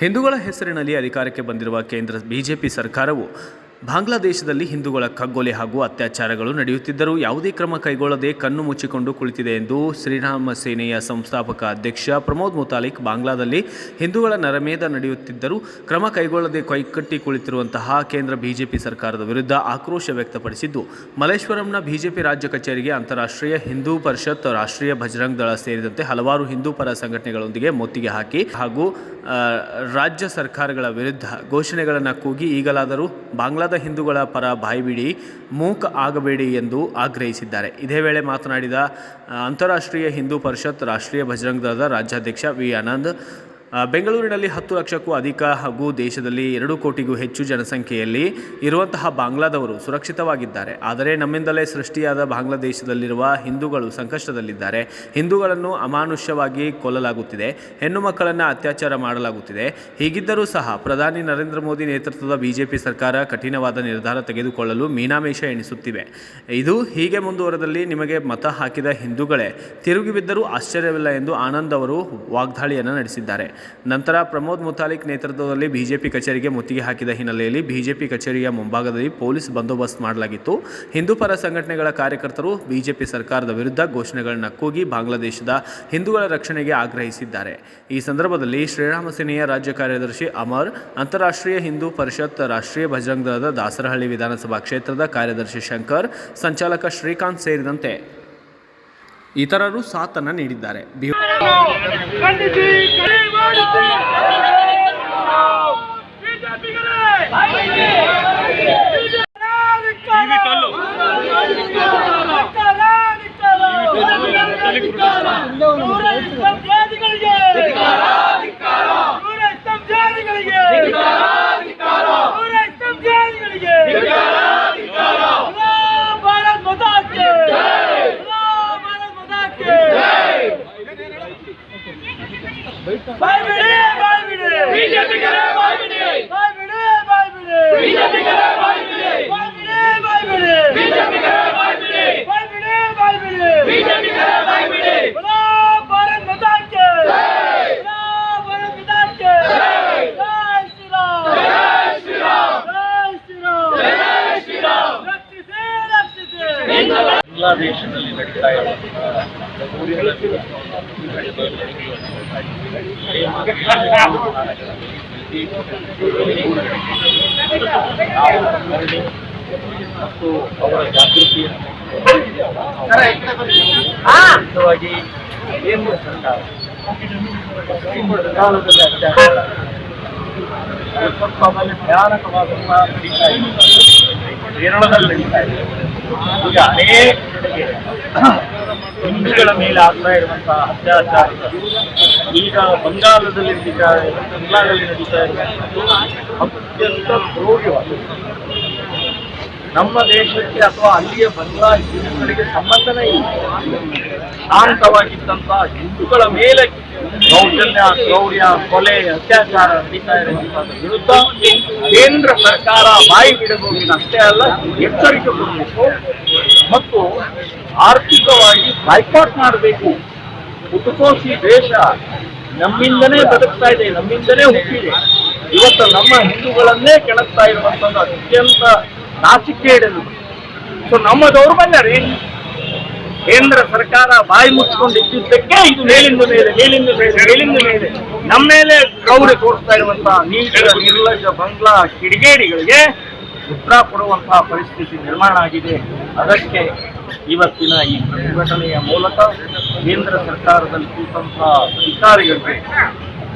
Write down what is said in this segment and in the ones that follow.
ಹಿಂದೂಗಳ ಹೆಸರಿನಲ್ಲಿ ಅಧಿಕಾರಕ್ಕೆ ಬಂದಿರುವ ಕೇಂದ್ರ ಬಿಜೆಪಿ ಸರ್ಕಾರವು ಬಾಂಗ್ಲಾದೇಶದಲ್ಲಿ ಹಿಂದೂಗಳ ಕಗ್ಗೊಲೆ ಹಾಗೂ ಅತ್ಯಾಚಾರಗಳು ನಡೆಯುತ್ತಿದ್ದರೂ ಯಾವುದೇ ಕ್ರಮ ಕೈಗೊಳ್ಳದೆ ಕಣ್ಣು ಮುಚ್ಚಿಕೊಂಡು ಕುಳಿತಿದೆ ಎಂದು ಶ್ರೀರಾಮ ಸೇನೆಯ ಸಂಸ್ಥಾಪಕ ಅಧ್ಯಕ್ಷ ಪ್ರಮೋದ್ ಮುತಾಲಿಕ್ ಬಾಂಗ್ಲಾದಲ್ಲಿ ಹಿಂದೂಗಳ ನರಮೇಧ ನಡೆಯುತ್ತಿದ್ದರೂ ಕ್ರಮ ಕೈಗೊಳ್ಳದೆ ಕೈಕಟ್ಟಿ ಕುಳಿತಿರುವಂತಹ ಕೇಂದ್ರ ಬಿಜೆಪಿ ಸರ್ಕಾರದ ವಿರುದ್ಧ ಆಕ್ರೋಶ ವ್ಯಕ್ತಪಡಿಸಿದ್ದು, ಮಲ್ಲೇಶ್ವರಂನ ಬಿಜೆಪಿ ರಾಜ್ಯ ಕಚೇರಿಗೆ ಅಂತಾರಾಷ್ಟ್ರೀಯ ಹಿಂದೂ ಪರಿಷತ್, ರಾಷ್ಟ್ರೀಯ ಭಜರಂಗ್ ದಳ ಸೇರಿದಂತೆ ಹಲವಾರು ಹಿಂದೂ ಪರ ಸಂಘಟನೆಗಳೊಂದಿಗೆ ಮುತ್ತಿಗೆ ಹಾಕಿ ಹಾಗೂ ರಾಜ್ಯ ಸರ್ಕಾರಗಳ ವಿರುದ್ಧ ಘೋಷಣೆಗಳನ್ನು ಕೂಗಿ ಈಗಲಾದರೂ ಬಾಂಗ್ಲಾದ ಹಿಂದೂಗಳ ಪರ ಬಾಯ್ಬಿಡಿ, ಮೂಕ ಆಗಬೇಡಿ ಎಂದು ಆಗ್ರಹಿಸಿದ್ದಾರೆ. ಇದೇ ವೇಳೆ ಮಾತನಾಡಿದ ಅಂತಾರಾಷ್ಟ್ರೀಯ ಹಿಂದೂ ಪರಿಷತ್ ರಾಷ್ಟ್ರೀಯ ಭಜರಂಗ ದಳದ ರಾಜ್ಯಾಧ್ಯಕ್ಷ ವಿ. ಆನಂದ್ ಬೆಂಗಳೂರಿನಲ್ಲಿ ಹತ್ತು ಲಕ್ಷಕ್ಕೂ ಅಧಿಕ ಹಾಗೂ ದೇಶದಲ್ಲಿ ಎರಡು ಕೋಟಿಗೂ ಹೆಚ್ಚು ಜನಸಂಖ್ಯೆಯಲ್ಲಿ ಇರುವಂತಹ ಬಾಂಗ್ಲಾದವರು ಸುರಕ್ಷಿತವಾಗಿದ್ದಾರೆ. ಆದರೆ ನಮ್ಮಿಂದಲೇ ಸೃಷ್ಟಿಯಾದ ಬಾಂಗ್ಲಾದೇಶದಲ್ಲಿರುವ ಹಿಂದೂಗಳು ಸಂಕಷ್ಟದಲ್ಲಿದ್ದಾರೆ. ಹಿಂದೂಗಳನ್ನು ಅಮಾನುಷ್ಯವಾಗಿ ಕೊಲ್ಲಲಾಗುತ್ತಿದೆ. ಹೆಣ್ಣು ಮಕ್ಕಳನ್ನು ಅತ್ಯಾಚಾರ ಮಾಡಲಾಗುತ್ತಿದೆ. ಹೀಗಿದ್ದರೂ ಸಹ ಪ್ರಧಾನಿ ನರೇಂದ್ರ ಮೋದಿ ನೇತೃತ್ವದ ಬಿಜೆಪಿ ಸರ್ಕಾರ ಕಠಿಣವಾದ ನಿರ್ಧಾರ ತೆಗೆದುಕೊಳ್ಳಲು ಮೀನಾಮೇಷ ಎಣಿಸುತ್ತಿವೆ. ಇದು ಹೀಗೆ ಮುಂದುವರೆದಲ್ಲಿ ನಿಮಗೆ ಮತ ಹಾಕಿದ ಹಿಂದೂಗಳೇ ತಿರುಗಿ ಬಿದ್ದರೂ ಆಶ್ಚರ್ಯವಿಲ್ಲ ಎಂದು ಆನಂದ್ ಅವರು ವಾಗ್ದಾಳಿಯನ್ನು ನಡೆಸಿದ್ದಾರೆ. ನಂತರ ಪ್ರಮೋದ್ ಮುತಾಲಿಕ್ ನೇತೃತ್ವದಲ್ಲಿ ಬಿಜೆಪಿ ಕಚೇರಿಗೆ ಮುತ್ತಿಗೆ ಹಾಕಿದ ಹಿನ್ನೆಲೆಯಲ್ಲಿ ಬಿಜೆಪಿ ಕಚೇರಿಯ ಮುಂಭಾಗದಲ್ಲಿ ಪೊಲೀಸ್ ಬಂದೋಬಸ್ತ್ ಮಾಡಲಾಗಿತ್ತು. ಹಿಂದೂ ಪರ ಸಂಘಟನೆಗಳ ಕಾರ್ಯಕರ್ತರು ಬಿಜೆಪಿ ಸರ್ಕಾರದ ವಿರುದ್ಧ ಘೋಷಣೆಗಳನ್ನು ಕೂಗಿ ಬಾಂಗ್ಲಾದೇಶದ ಹಿಂದೂಗಳ ರಕ್ಷಣೆಗೆ ಆಗ್ರಹಿಸಿದ್ದಾರೆ. ಈ ಸಂದರ್ಭದಲ್ಲಿ ಶ್ರೀರಾಮ ಸೇನೆಯ ರಾಜ್ಯ ಕಾರ್ಯದರ್ಶಿ ಅಮರ್, ಅಂತಾರಾಷ್ಟ್ರೀಯ ಹಿಂದೂ ಪರಿಷತ್ ರಾಷ್ಟ್ರೀಯ ಭಜರಂಗದ ದಾಸರಹಳ್ಳಿ ವಿಧಾನಸಭಾ ಕ್ಷೇತ್ರದ ಕಾರ್ಯದರ್ಶಿ ಶಂಕರ್, ಸಂಚಾಲಕ ಶ್ರೀಕಾಂತ್ ಸೇರಿದಂತೆ ಇತರರು ಸಾಥನ್ನು ನೀಡಿದ್ದಾರೆ ಬಿ ಬಾಂಗ್ಲಾದೇಶದಲ್ಲಿ ನಡೀತಾ ಇರುವಂತಹ ಮತ್ತು ಅವರ ಜಾಗೃತಿಯನ್ನು ಮುಖ್ಯವಾಗಿ ಕೇಂದ್ರ ಸರ್ಕಾರ ಪಶ್ಚಿಮ ಬಂಗಾಳದಲ್ಲಿ ಅತ್ಯಾಚಾರ ಅದು ಸ್ವಲ್ಪ ಆಮೇಲೆ ಭಯಾನಕವಾದಂತಹ ನಡೀತಾ ಇದೆ ಕೇರಳದಲ್ಲಿ ನಡೀತಾ ಇದೆ ಈಗ ಅನೇಕ ಹಿಂದೂಗಳ ಮೇಲೆ ಆಗ್ತಾ ಇರುವಂತಹ ಅತ್ಯಾಚಾರ ಈಗ ಬಂಗಾಳದಲ್ಲಿ ನಡೀತಾ ಬಂಗಾಳದಲ್ಲಿ ನಡೀತಾ ಇರುವಂತಹ ಅತ್ಯಂತ ಕ್ರೂರವಾದ ನಮ್ಮ ದೇಶಕ್ಕೆ ಅಥವಾ ಅಲ್ಲಿಯ ಬಂಗಾ ಹಿಂದೂಗಳಿಗೆ ಸಂಬಂಧನೇ ಇಲ್ಲ. ಶಾಂತವಾಗಿದ್ದಂತಹ ಹಿಂದೂಗಳ ಮೇಲೆ ದೌರ್ಜನ್ಯ, ಕ್ರೌರ್ಯ, ಕೊಲೆ, ಅತ್ಯಾಚಾರ ನಡೀತಾ ಇರುವಂತಹ ವಿರುದ್ಧ ಕೇಂದ್ರ ಸರ್ಕಾರ ಬಾಯಿ ಬಿಡಬಹುದಿನ ಅಷ್ಟೇ ಅಲ್ಲ, ಎಚ್ಚರಿಕೆ ಕೊಡಬೇಕು. ಮತ್ತು ಆರ್ಥಿಕವಾಗಿ ಬಾಯ್ಕಾಟ್ ಮಾಡಬೇಕು. ಹುಟ್ಟುಕೋಸಿ ದೇಶ ನಮ್ಮಿಂದನೇ ಬದುಕ್ತಾ ಇದೆ, ನಮ್ಮಿಂದನೇ ಹುಟ್ಟಿದೆ. ಇವತ್ತು ನಮ್ಮ ಹಿಂದೂಗಳನ್ನೇ ಕೆಣಕ್ತಾ ಇರುವಂತಹ ಅತ್ಯಂತ ನಾಚಿಕೆಯೇಡಲು ಸೊ ನಮ್ಮ ದೌರ್ಬಲ್ಯ ರೀ. ಕೇಂದ್ರ ಸರ್ಕಾರ ಬಾಯಿ ಮುಚ್ಚಿಕೊಂಡು ಇದ್ದಿದ್ದಕ್ಕೆ ಇದು ಮೇಲಿಂದ ಮೇಲೆ ಮೇಲಿಂದ ಮೇಲೆ ಮೇಲಿಂದ ಮೇಲೆ. ನಮ್ಮ ಮೇಲೆ ಗೌರಿ ತೋರಿಸ್ತಾ ಇರುವಂತಹ ನೀಚ ನಿರ್ಲಜ್ಜ ಬಂಗ್ಲಾ ಕಿಡಿಗೇಡಿಗಳಿಗೆ ಉತ್ತರ ಕೊಡುವಂತಹ ಪರಿಸ್ಥಿತಿ ನಿರ್ಮಾಣ ಆಗಿದೆ. ಅದಕ್ಕೆ ಇವತ್ತಿನ ಈ ಪ್ರತಿಭಟನೆಯ ಮೂಲಕ ಕೇಂದ್ರ ಸರ್ಕಾರದಲ್ಲಿ ಕೂತಂತಹ ಅಧಿಕಾರಿಗಳಿಗೆ,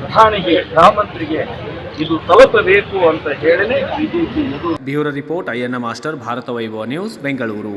ಪ್ರಧಾನಿಗೆ ಗೃಹಮಂತ್ರಿಗೆ ಇದು ತಲುಪಬೇಕು ಅಂತ ಹೇಳಿನೇ BJP bureau report Ayyanna master, Bharat Vaibhav news, Bengaluru.